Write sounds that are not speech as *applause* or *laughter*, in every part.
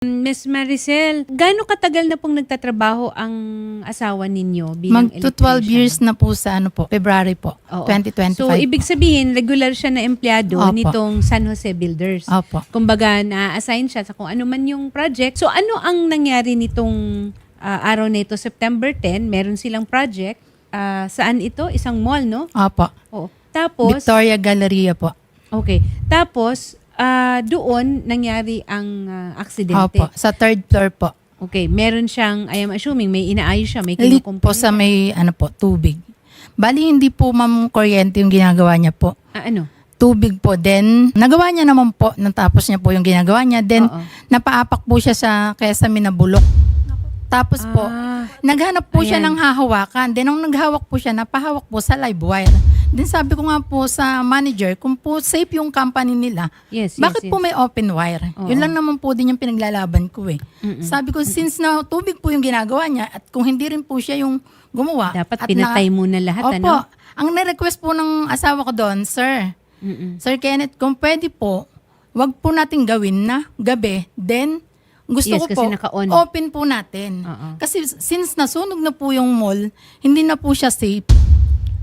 Miss Maricel, gaano katagal na pong nagtatrabaho ang asawa ninyo bilang Mag to 12 electrician? years na po sa ano po, February po, Oo. 2025. So, ibig sabihin, regular siya na empleyado Opo. nitong San Jose Builders. Opo. Kumbaga, na-assign siya sa kung ano man yung project. So, ano ang nangyari nitong ah, araw na ito, September 10? Meron silang project. Ah, saan ito? Isang mall, no? Opo. Oo. Tapos, Victoria Galleria po. okay. Tapos, ah, doon nangyari ang ah, aksidente. Opo. Sa third floor po. Okay, meron siyang, I am assuming, may inaayos siya, may kinukumpanya. po sa may ano po, tubig. Bali hindi po ma'am kuryente yung ginagawa niya po. Ah, ano? Tubig po. Then, nagawa niya naman po. Natapos niya po yung ginagawa niya. Then, Oo. napaapak po siya sa kesa minabulok. Tapos po, Ah, naghanap po siya Ayan. ng hahawakan. Then, nung naghawak po siya, napahawak po sa live wire. Then, sabi ko nga po sa manager, kung po safe yung company nila, yes, yes, bakit yes. po may open wire? Oo. Yun lang naman po din yung pinaglalaban ko eh. Mm-mm. Sabi ko, since na tubig po yung ginagawa niya at kung hindi rin po siya yung gumawa. Dapat at pinatay muna lahat, Opo. ano? Ang na-request po ng asawa ko doon, sir, Mm-mm. Sir Kenneth, kung pwede po, wag po natin gawin na gabi. Then, gusto Yes, ko kasi po, naka-on. open po natin. Oo. Kasi since nasunog na po yung mall, hindi na po siya safe.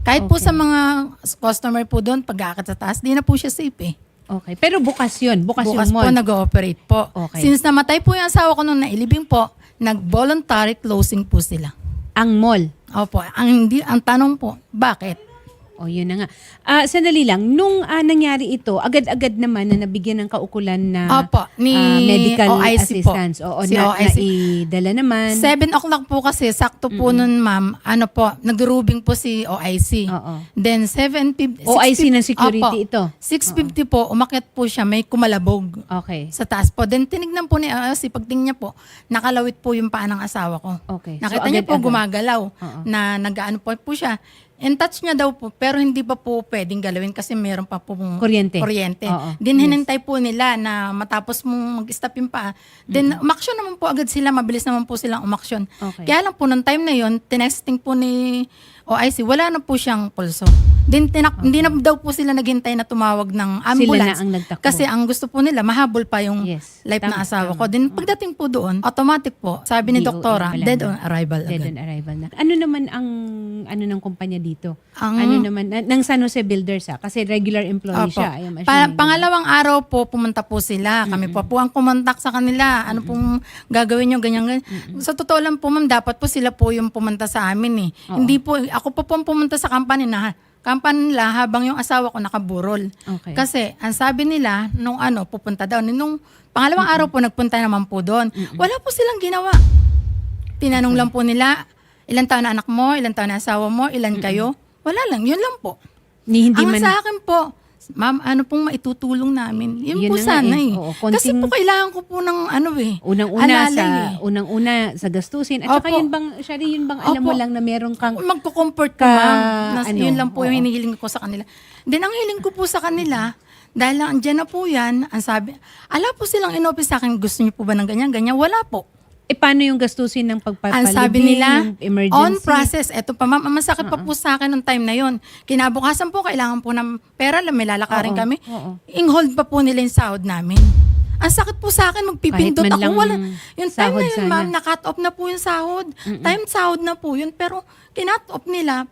Kahit po sa mga customer po doon, pag sa taas, di na po siya safe eh. Okay, pero bukas yun. Bukas, Bukas yung po mall. nag-ooperate po. Okay. Since namatay po yung asawa ko nung nailibing po, nag-voluntary closing po sila. ang mall. Opo, ang, hindi, ang tanong po, bakit? O, yun na nga. Ah, sandali lang. Nung ah, nangyari ito, agad-agad naman na nabigyan ng kaukulan na Opo, ni ah, medical OIC po. assistance. Oo, Si na, OIC. naidala naman. 7 o'clock po kasi, sakto po nun ma'am, ano po, nag-rubing po si OIC. Oo. Then 7.50. OIC ng security ito. 6.50 po, umakyat po siya, may kumalabog Okay. sa taas po. Then tinignan po ni OIC, pagtingin niya po, nakalawit po yung paa ng asawa ko. Okay. Nakita So, niya po agad-agad. gumagalaw na nag-ano po, po siya. In touch niya daw po, pero hindi pa po pwedeng galawin kasi meron pa po Kuryente. kuryente. Oo. Din hinintay po nila na matapos mong mag-stop yung paa. Then umaksyon naman po agad sila, mabilis naman po silang umaksyon. Okay. Kaya lang po nung time na yon, tinesting po ni OIC, wala na po siyang pulso. Then tinak- hindi na daw po sila naghintay na tumawag ng ambulance. Sila na ang nagtakbo. Kasi ang gusto po nila, mahabol pa yung Yes. life Tama, na asawa tama. ko. Then pagdating po doon, automatic po, sabi ni doktora, dead on arrival Dead agad. on arrival na. Ano naman ang ano ng kumpanya dito? Ang- ano naman na- ng San Jose Builders ah kasi regular employee Opo. siya. Am Pa- pangalawang araw po, pumunta po sila. Kami po po ang kumontak sa kanila. Ano pong gagawin nyo, ganyan, ganyan. Sa totoo lang po, ma'am, dapat po sila po yung pumunta sa amin eh. Oo. Hindi po, ako po po ang pumunta sa company na company nila habang yung asawa ko nakaburol. Okay. Kasi ang sabi nila, nung ano, pupunta daw. Nung pangalawang araw po, nagpunta naman po doon. Wala po silang ginawa. Tinanong lang po nila, ilan taon na anak mo, ilan taon na asawa mo, ilan kayo. Wala lang, yun lang po. Ni hindi Ang man sa akin po, ma'am, ano pong maitutulong namin? Yun, Yun po na nga sana eh. eh. Oo, Kasi po kailangan ko po ng ano eh. unang-una alalay sa eh. unang-una sa gastusin at saka Opo. yun bang Shari yun bang alam mo Opo. lang na meron kang Magko-comfort ko, Ka- ma'am. Nas, ano, yun lang po yung oo. hinihiling ko sa kanila. Then ang hiling ko po sa kanila, dahil lang andyan na po yan, ang sabi, ala po silang inopis sa akin, gusto niyo po ba ng ganyan, ganyan? Wala po. Eh paano yung gastusin ng Ang pagpapalibing, sabi nila, yung emergency? on process. Eto pa, ma'am, ang masakit pa po sa akin nung time na yon. Kinabukasan po, kailangan po ng pera, lang, may lalakarin Oo, kami. oo. Ing-hold pa po nila yung sahod namin. Ang sakit po sa akin, magpipindot Kahit man ako. lang Wala. Yung time sahod na yun, sana. ma'am, na-cut off na po yung sahod. Time sahod na po yun. Pero, kinat off nila.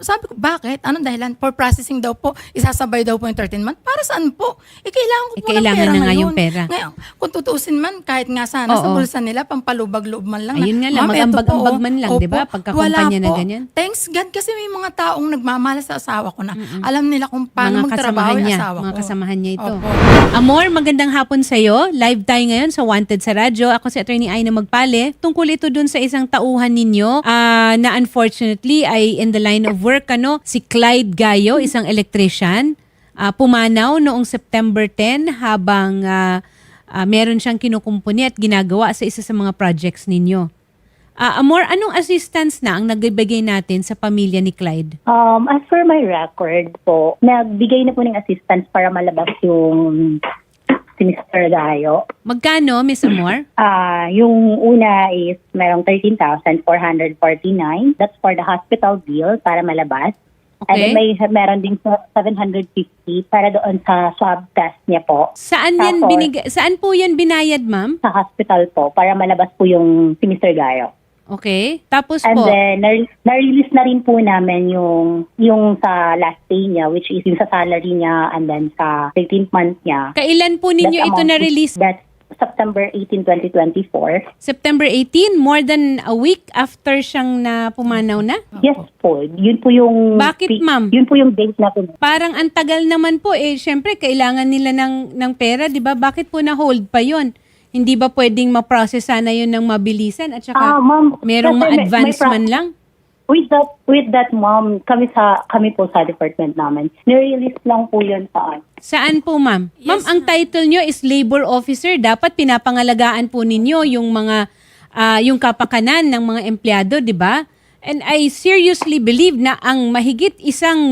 Sabi ko, bakit? Anong dahilan? For processing daw po, isasabay daw po yung 13 month. Para saan po? Eh, kailangan ko Eh, po kailangan ng pera na nga ngayon. yung pera. Ngayon, kung tutuusin man, kahit nga sana sa Oo. bulsa nila, pampalubag-loob man lang. Ayun nga lang, Ma'am, eto mag-ambag-ambag po, man lang, opo, di ba? Pagka wala kumpanya na po. ganyan. Thanks God kasi may mga taong nagmamahal sa asawa ko na alam nila kung paano mga kasamahan magtrabaho yung niya, asawa mga ko. kasamahan niya ito. Opo. Amor, magandang hapon sa iyo. Live tayo ngayon sa Wanted sa Radyo. Ako si Attorney Aina Magpale. Tungkol ito dun sa isang tauhan ninyo ah, na unfortunately ay in the line of work ano, si Clyde Gayo, isang electrician. ah, pumanaw noong September 10 habang ah, ah, meron siyang kinukumpuni at ginagawa sa isa sa mga projects ninyo. Ah, Amor, anong assistance na ang nagbibigay natin sa pamilya ni Clyde? Um, as per my record po, nagbigay na po ng assistance para malabas yung si Mr. Gayo. Magkano, Miss Amor? *clears throat* Ah, yung una is merong 13,449. That's for the hospital bill para malabas. And then Okay. may meron din sa 750 para doon sa swab test niya po Saan yan Tapos- binig saan po yan binayad, ma'am? sa hospital po para malabas po yung si Mr. Gayo. Okay. Tapos And po, then, na- na-release na rin po namin yung, yung sa last pay niya, which is yung sa salary niya and then sa 13th month niya. kailan po ninyo That ito amount na-release? That's September 18, 2024. September 18, more than a week after siyang na pumanaw na? Yes po. Yun po yung... Bakit, ma'am? Yun po yung date na po. Parang ang tagal naman po eh. Syempre, kailangan nila ng, ng pera, di ba? Bakit po na-hold pa yon? Hindi ba pwedeng ma-process sana yun ng mabilisan? At saka, Ah, ma'am. merong kasi may- ma-advance may pro- man lang? With that, with that, ma'am, kami sa kami po sa department namin, nirelease lang po yun sa us. Saan po, ma'am? ma'am, ang title nyo is labor officer. Dapat pinapangalagaan po ninyo yung mga, ah, yung kapakanan ng mga empleyado, di ba? And I seriously believe na ang mahigit isang,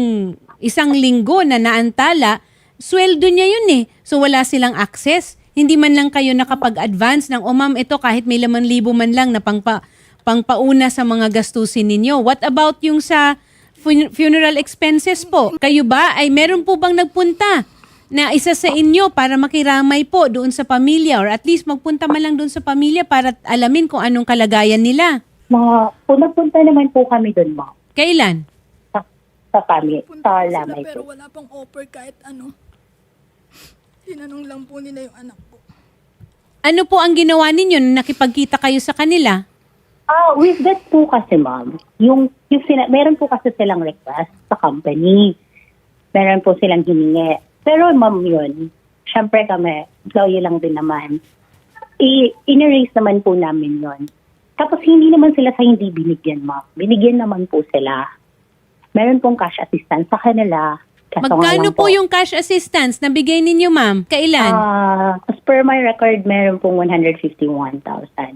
isang linggo na naantala, sweldo niya yun eh. So wala silang access. Hindi man lang kayo nakapag-advance ng, oh ma'am, ito kahit may laman libo man lang na pangpa, pangpauna sa mga gastusin ninyo. What about yung sa fun- funeral expenses po? Kayo ba ay meron po bang nagpunta na isa sa inyo para makiramay po doon sa pamilya or at least magpunta man lang doon sa pamilya para alamin kung anong kalagayan nila? Mga, po, nagpunta naman po kami doon, ma'am. Kailan? Sa, sa kami, sa lamay pero po. wala pang offer kahit ano. Tinanong lang po nila yung anak. Ano po ang ginawa ninyo nung nakipagkita kayo sa kanila? Ah, with that po kasi, ma'am, yung, yung sina- meron po kasi silang request sa company. Meron po silang hiningi. Pero, ma'am, yun, syempre kami, employee lang din naman. I- in-erase naman po namin yun. Tapos, hindi naman sila sa hindi binigyan, ma'am. Binigyan naman po sila. Meron pong cash assistance sa kanila. Kaso Magkano po yung cash assistance na bigay ninyo, ma'am? Kailan? Ah, as per my record, meron pong 151,000,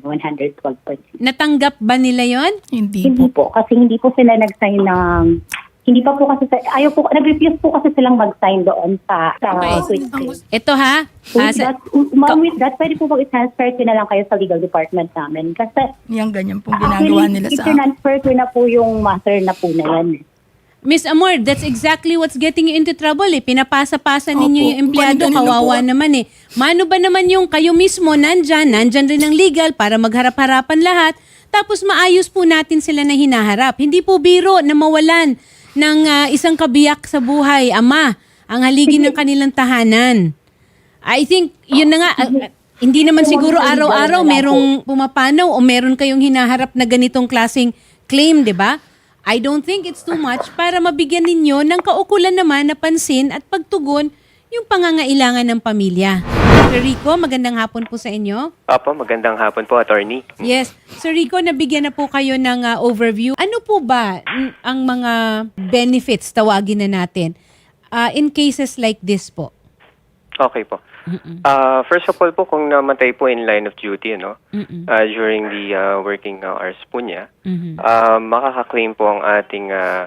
112.6. Natanggap ba nila yon? Hindi, Hindi po, kasi hindi po sila nag-sign ng, hindi pa po kasi, sa- ayaw po, nag-refuse po kasi silang mag-sign doon sa, sa Okay. gusto- Ito ha? With Ah, sa- that, ma'am, with that, pwede po bang i-transfer ko na lang kayo sa legal department namin? Kasi, Yung ganyan pong ginagawa nila sa akin. i-transfer ko na po yung matter na po na yan. Miss Amor, that's exactly what's getting you into trouble eh. Pinapasa-pasa ninyo Opo. yung empleyado, Ganun-ganun na kawawa po. naman eh. Mano ba naman yung kayo mismo nandyan, nandyan rin ang legal para magharap-harapan lahat, tapos maayos po natin sila na hinaharap. Hindi po biro na mawalan ng ah, isang kabiyak sa buhay, ama, ang haligi ng kanilang tahanan. I think, yun na nga, ah, ah, hindi naman siguro araw-araw merong pumapanaw o meron kayong hinaharap na ganitong klaseng claim, di ba? I don't think it's too much para mabigyan ninyo ng kaukulan naman na pansin at pagtugon yung pangangailangan ng pamilya. Sir Rico, magandang hapon po sa inyo. Opo, magandang hapon po, attorney. Yes. Sir Rico, nabigyan na po kayo ng ah, overview. Ano po ba ang mga benefits, tawagin na natin, ah, in cases like this po? Okay po. Uh, first of all po, kung namatay po in line of duty ano, Mm-mm. uh, during the uh, working hours po niya, Mhm. uh, makaka-claim po ang ating uh,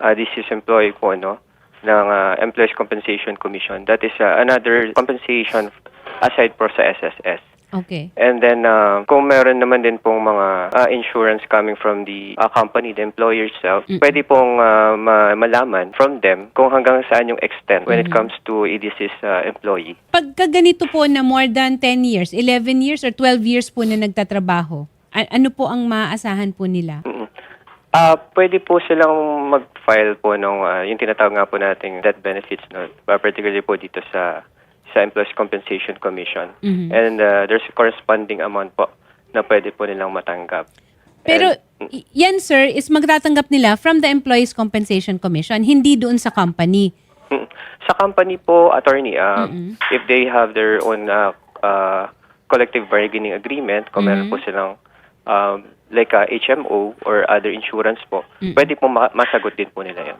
uh, deceased employee po ano, ng uh, Employees Compensation Commission. That is uh, another compensation aside po sa SSS. Okay. And then, uh, kung meron naman din pong mga uh, insurance coming from the uh, company, the employer itself, pwede pong uh, ma- malaman from them kung hanggang saan yung extent when it comes to a deceased uh, employee. Pagka ganito po na more than 10 years, 11 years or 12 years po na nagtatrabaho, a- ano po ang maaasahan po nila? Ah, pwede po silang mag-file po ng uh, yung tinatawag nga po nating death benefits, no? Uh, particularly po dito sa sa Employees Compensation Commission. Mhm. And uh, there's a corresponding amount po na pwede po nilang matanggap. Pero And- yan sir is magtatanggap nila from the Employees Compensation Commission, hindi doon sa company. Mm. Sa company po, attorney, um, if they have their own uh, uh, collective bargaining agreement, kung meron po silang um, like a HMO or other insurance po, pwede po ma- masagot din po nila yan.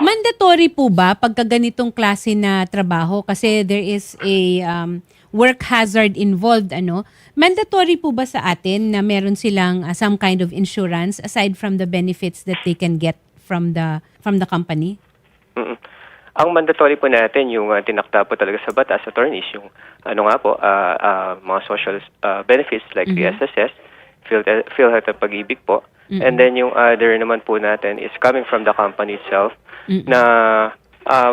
Mandatory po ba pagka ganitong klase na trabaho kasi there is a um, work hazard involved ano? Mandatory po ba sa atin na meron silang uh, some kind of insurance aside from the benefits that they can get from the from the company? Mm. Ang mandatory po natin, yung uh, tinakda po talaga sa batas, attorneys, yung ano nga po, uh, uh, mga social uh, benefits like the SSS, Phil- PhilHealth at Pag-ibig po, And then yung other naman po natin is coming from the company itself Mm-mm. na uh,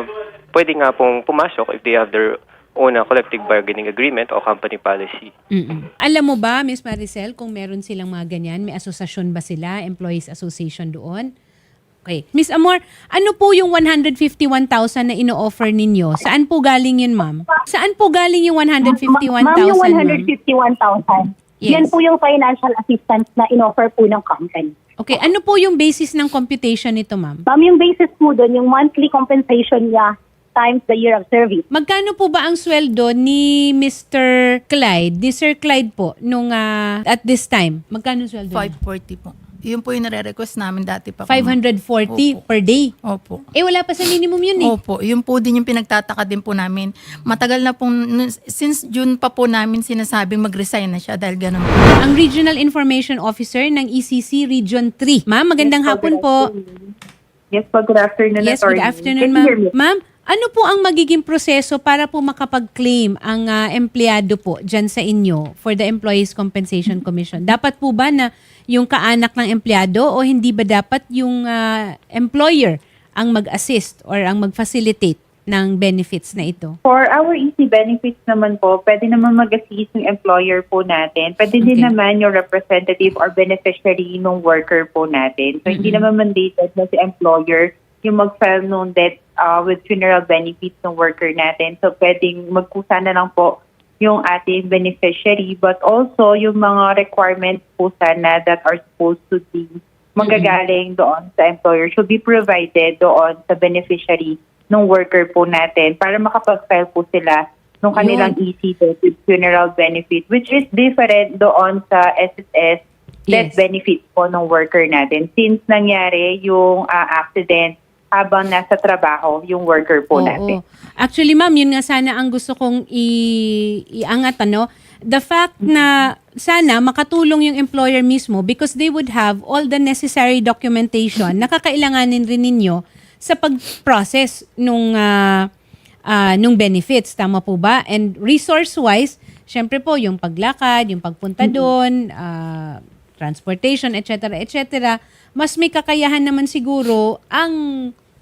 pwede nga pong pumasok if they have their own uh, collective bargaining agreement o company policy. Mm-mm. Alam mo ba, Miss Maricel, kung meron silang mga ganyan, may asosasyon ba sila, Employees Association doon? Okay. Miss Amor, ano po yung 151,000 na ino-offer ninyo? Saan po galing yun, ma'am? Saan po galing yung 151,000, Ma'am, yung ma'am? 151,000, Yes. yan po yung financial assistance na in-offer po ng company. Okay, ano po yung basis ng computation nito, ma'am? Ma'am, yung basis po doon, yung monthly compensation niya times the year of service. Magkano po ba ang sweldo ni Mr. Clyde, ni Sir Clyde po, nung ah, at this time? Magkano sweldo niya? 540 po. Yun po yung nare-request namin dati pa. po. 540 Opo. per day. Opo. Eh, wala pa sa minimum yun eh. Opo, yun po din yung pinagtataka din po namin. Matagal na pong, since June pa po namin sinasabing mag-resign na siya dahil ganun po. Ang Regional Information Officer ng ECC Region 3. Ma'am, magandang hapon po. Yes po, good afternoon, Yes, good attorney. afternoon, Can you ma'am. me? Ma'am, ano po ang magiging proseso para po makapag-claim ang ah, empleyado po dyan sa inyo for the Employees Compensation Commission? Dapat po ba na yung kaanak ng empleyado o hindi ba dapat yung ah, employer ang mag-assist or ang mag-facilitate ng benefits na ito? For our easy benefits naman po, pwede naman mag-assist yung employer po natin. Pwede din Okay. naman yung representative or beneficiary ng worker po natin. So, hindi naman mandated na si employer yung mag-file nung debt uh, with funeral benefits ng worker natin. So, pwedeng magkusa na lang po yung ating beneficiary but also yung mga requirements po sana that are supposed to be manggagaling doon sa employer should be provided doon sa beneficiary ng worker po natin para makapag-file po sila ng kanilang EC death with funeral benefit which is different doon sa SSS death Yes. benefit po ng worker natin since nangyari yung ah, accident habang nasa trabaho yung worker po Oo. natin. Actually, ma'am, yun nga sana ang gusto kong i- iangat, ano? The fact na sana makatulong yung employer mismo because they would have all the necessary documentation na kakailanganin rin ninyo sa pag-process nung, ah, ah, nung benefits. Tama po ba? And resource-wise, syempre po, yung paglakad, yung pagpunta doon, ah, transportation, etc., etc., mas may kakayahan naman siguro ang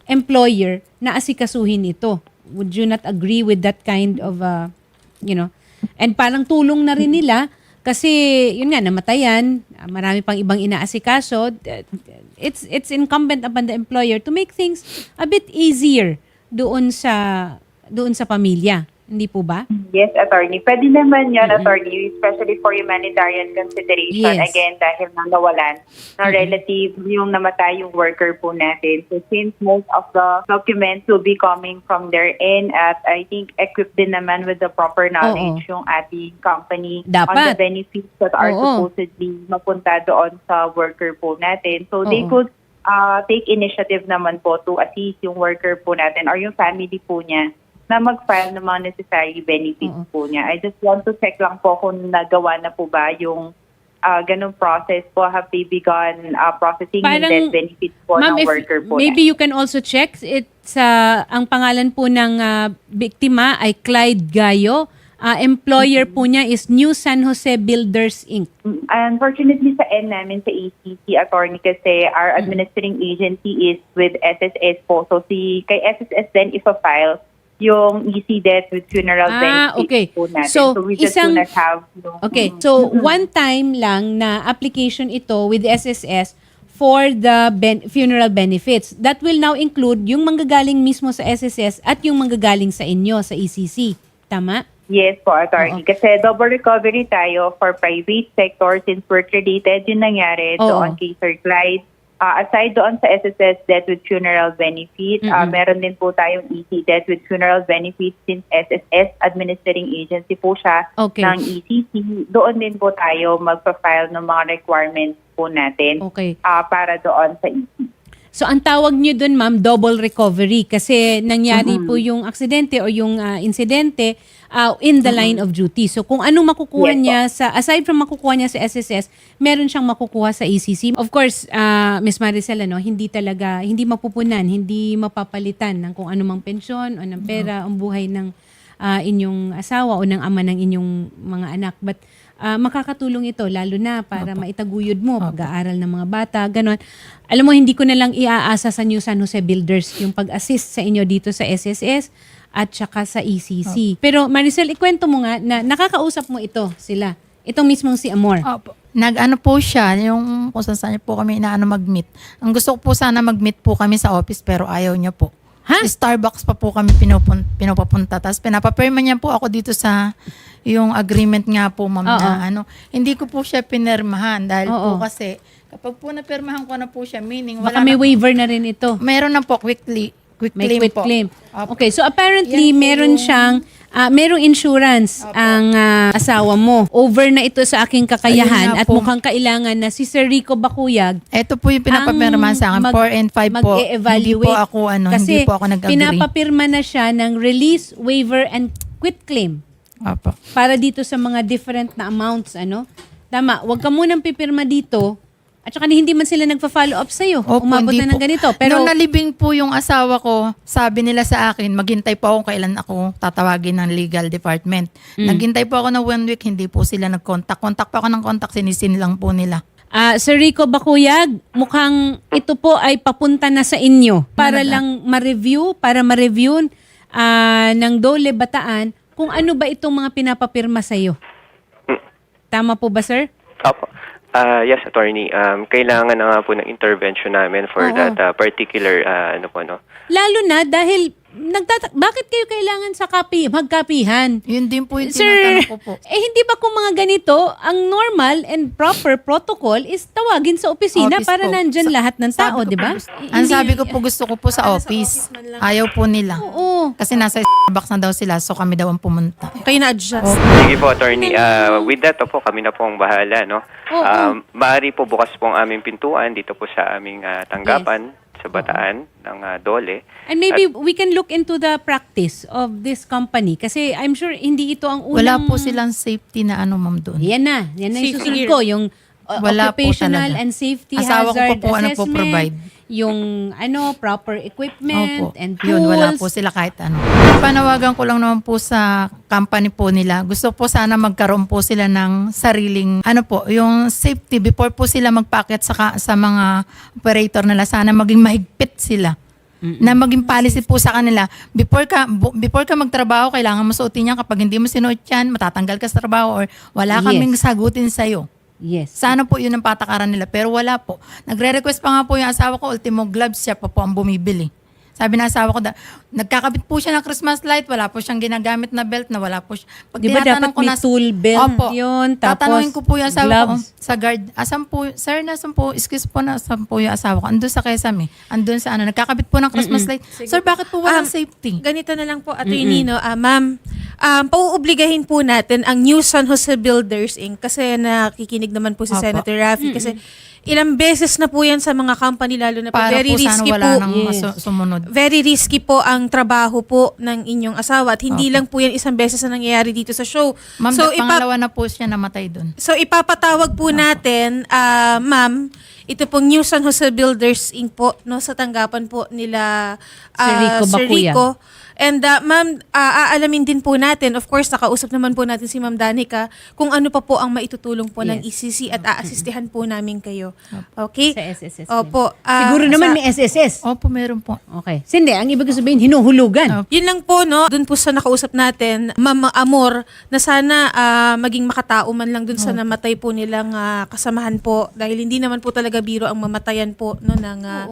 employer na asikasuhin ito. Would you not agree with that kind of, uh, you know, and parang tulong na rin nila kasi yun nga namatayan, marami pang ibang inaasikaso. It's it's incumbent upon the employer to make things a bit easier doon sa doon sa pamilya. Hindi po ba? Yes, attorney. Pwede naman yan, attorney, especially for humanitarian consideration. Yes. Again, dahil nang nawalan ng relative yung namatay yung worker po natin. So since most of the documents will be coming from their end at I think equipped din naman with the proper knowledge yung ating company on Dapat. the benefits that are Oo. supposedly mapunta doon sa worker po natin. So they Oo. could uh, take initiative naman po to assist yung worker po natin or yung family po niya na mag-file ng mga necessary benefits Oo. po niya. I just want to check lang po kung nagawa na po ba yung uh, ganung process po. Have they begun uh, processing Parang, death benefits po ng if worker po maybe you can also check it sa ang pangalan po ng ah, biktima ay Clyde Gayo. Ah, employer po niya is New San Jose Builders Inc. Mm, Unfortunately sa end namin sa ACC attorney kasi our administering agency is with SSS po. So si kay SSS then if a file yung EC death with funeral Ah, benefits okay. po natin. So, we just isang- do not have yung, Okay, so one time lang na application ito with SSS for the ben- funeral benefits. That will now include yung manggagaling mismo sa SSS at yung manggagaling sa inyo sa ECC. Tama? Yes po, attorney. Kasi double recovery tayo for private sector since work-related yung nangyari Oo. doon kay Sir Clyde. Ah, aside doon sa SSS death with funeral benefit, ah, Mm-mm. meron din po tayong EC death with funeral benefit since SSS administering agency po siya Okay. ng ECC. Doon din po tayo magpa-file ng mga requirements po natin Okay. ah, para doon sa EC. So ang tawag niyo doon ma'am, double recovery kasi nangyari po yung aksidente o yung ah, insidente ah, in the line of duty. So kung anong makukuha Yes po. niya sa aside from makukuha niya sa SSS, meron siyang makukuha sa ECC. Of course, ah, Miss Maricel ano, hindi talaga hindi mapupunan, hindi mapapalitan ng kung anumang pensyon o ng pera ang buhay ng ah, inyong asawa o ng ama ng inyong mga anak. But ah, makakatulong ito lalo na para maitaguyod mo pag-aaral ng mga bata, ganon. Alam mo, hindi ko na lang iaasa sa New San Jose Builders yung pag-assist sa inyo dito sa SSS at saka sa ECC. Pero Maricel, ikwento mo nga na nakakausap mo ito sila. Itong mismong si Amor. Opo. Nag-ano po siya, yung kung saan saan niya po kami inaano mag-meet. Ang gusto ko po sana mag-meet po kami sa office pero ayaw niya po. Ha? Starbucks pa po kami pinupun, pinupapunta. Tapos pinapapirma niya po ako dito sa yung agreement nga po, ma'am, Oo. na ano. Hindi ko po siya pinirmahan dahil Oo. po kasi kapag po napirmahan ko na po siya, meaning Baka wala may na, waiver na rin ito. meron na po quickly, quick May claim quit po. claim. Opo. Okay, so apparently Yan po meron yung- siyang ah, merong insurance ang ah, asawa mo. Over na ito sa aking Ayun kakayahan nga at po. mukhang kailangan na si Sir Rico Bakuyag Ito po yung pinapapirmahan sa akin, mag- 4 and 5 po. Hindi po ako, ano, Kasi hindi po ako nag-agree. pinapapirma na siya ng release, waiver, and quit claim Opo. para dito sa mga different na amounts, ano? Tama, wag ka munang pipirma dito at saka hindi man sila nagpa-follow up sa'yo. Opo, Umabot hindi na ng po. ganito. Pero, Nung nalibing po yung asawa ko, sabi nila sa akin, maghintay po ako kailan ako tatawagin ng legal department. Mm. Naghintay po ako ng one week, hindi po sila nag-contact. Contact pa ako ng contact, sinisin lang po nila. Ah, Sir Rico Bakuyag, mukhang ito po ay papunta na sa inyo para lang ma-review, para ma-review ah, ng Dole Bataan kung ano ba itong mga pinapapirma sa iyo. Tama po ba, sir? Opo. Ah, yes, attorney. Um, kailangan na nga po ng intervention namin for Oo. that ah, particular ah, ano po no. Lalo na dahil nagtata- bakit kayo kailangan sa kapi magkapihan? Yun din po yung Sir, tinatanong ko po. eh hindi ba kung mga ganito, ang normal and proper protocol is tawagin sa opisina Office para po. nandyan Sa- lahat ng sabi tao, ko di ba? po Ang sabi ko po gusto ko po sa office. Ayaw po nila. Oo. Kasi nasa Starbucks na daw sila, so kami daw ang pumunta. Kayo na-adjust. Sige po, attorney. Ah, with that po, kami na po ang bahala, no? Oo. Um, maaari po bukas po ang aming pintuan dito po sa aming ah, tanggapan sa Bataan ng ah, Dole. And maybe we can look into the practice of this company kasi I'm sure hindi ito ang Wala unang... po silang safety na ano ma'am doon. Yan na. Yan na yung susunod ko. Yung uh, Wala po occupational talaga. and safety Asawa ko hazard pa po ang assessment. nagpo-provide. Yung ano, proper equipment Opo. and tools. Yun, wala po sila kahit ano. Panawagan ko lang naman po sa company po nila. Gusto po sana magkaroon po sila ng sariling, ano po, yung safety before po sila magpacket sa, ka- sa mga operator nila. Sana maging mahigpit sila. Na maging policy po sa kanila. Before ka bu- before ka magtrabaho, kailangan mo suotin yan. Kapag hindi mo sinuot yan, matatanggal ka sa trabaho or wala Yes. kaming sagutin sa'yo. Yes. Sana po yun ang patakaran nila. Pero wala po. Nagre-request pa nga po yung asawa ko, ultimo gloves siya pa po ang bumibili. Sabi na asawa ko, da, nagkakabit po siya ng Christmas light, wala po siyang ginagamit na belt na wala po siya. Pag Di ba tinatanong dapat may nas- tool belt Opo. yun, tapos Tatanungin ko po yung asawa gloves. ko sa guard, asan po, sir, nasan po, excuse po, nasan po yung asawa ko? Andun sa Quezon eh. Andun sa ano, nagkakabit po ng Christmas light. Sir, bakit po walang Um, safety? Ganito na lang po, Attorney, no? Ah, ma'am, um, pauobligahin po natin ang New San Jose Builders Inc. Kasi nakikinig naman po si Opo. Senator Raffy. Kasi ilang beses na po yan sa mga company, lalo na po. Para very po sana risky wala po. nang masu- sumunod. Very risky po ang trabaho po ng inyong asawa. At hindi Opo. lang po yan isang beses na nangyayari dito sa show. Ma'am, so, ipa- pangalawa na po siya namatay dun. So ipapatawag po natin, ah, ma'am, ito pong New San Jose Builders Inc. po no sa tanggapan po nila ah, Sir Rico Sir. Rico. And ah, ma'am, ah, aalamin din po natin, of course, nakausap naman po natin si Ma'am Danica kung ano pa po ang maitutulong po ng Yes. ECC at aasistihan po namin kayo. Okay? Sa SSS. Opo. ah, Siguro naman sa- may SSS. Opo, meron po. Okay. Hindi, ang ibig sabihin, hinuhulugan. Yun lang po, no? Doon po sa nakausap natin, Ma'am Amor, na sana ah, maging makatao man lang doon sa namatay po nilang ah, kasamahan po. Dahil hindi naman po talaga biro ang mamatayan po no, ng ah,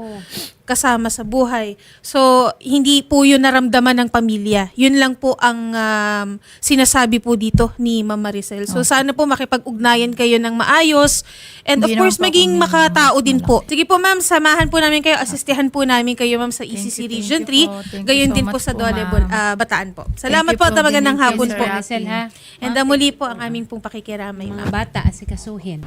kasama sa buhay. So, hindi po yun naramdaman ng pamilya. Yun lang po ang um, sinasabi po dito ni Ma'am Maricel. So, sana po makipag-ugnayan kayo ng maayos. And of Hindi course, naman po maging makatao din po. Sige po, ma'am, samahan po namin kayo, asistihan po namin kayo, ma'am, sa Thank ECC you, thank Region you 3. po. Thank you Gayon so din po much sa po, Dole, ma'am. ah, Bataan po. Salamat you po po. at magandang Thank you, hapon Sir po. Maricel, ha? And uh, muli po ang aming pong pakikiramay, Mga ma'am. bata, asikasuhin.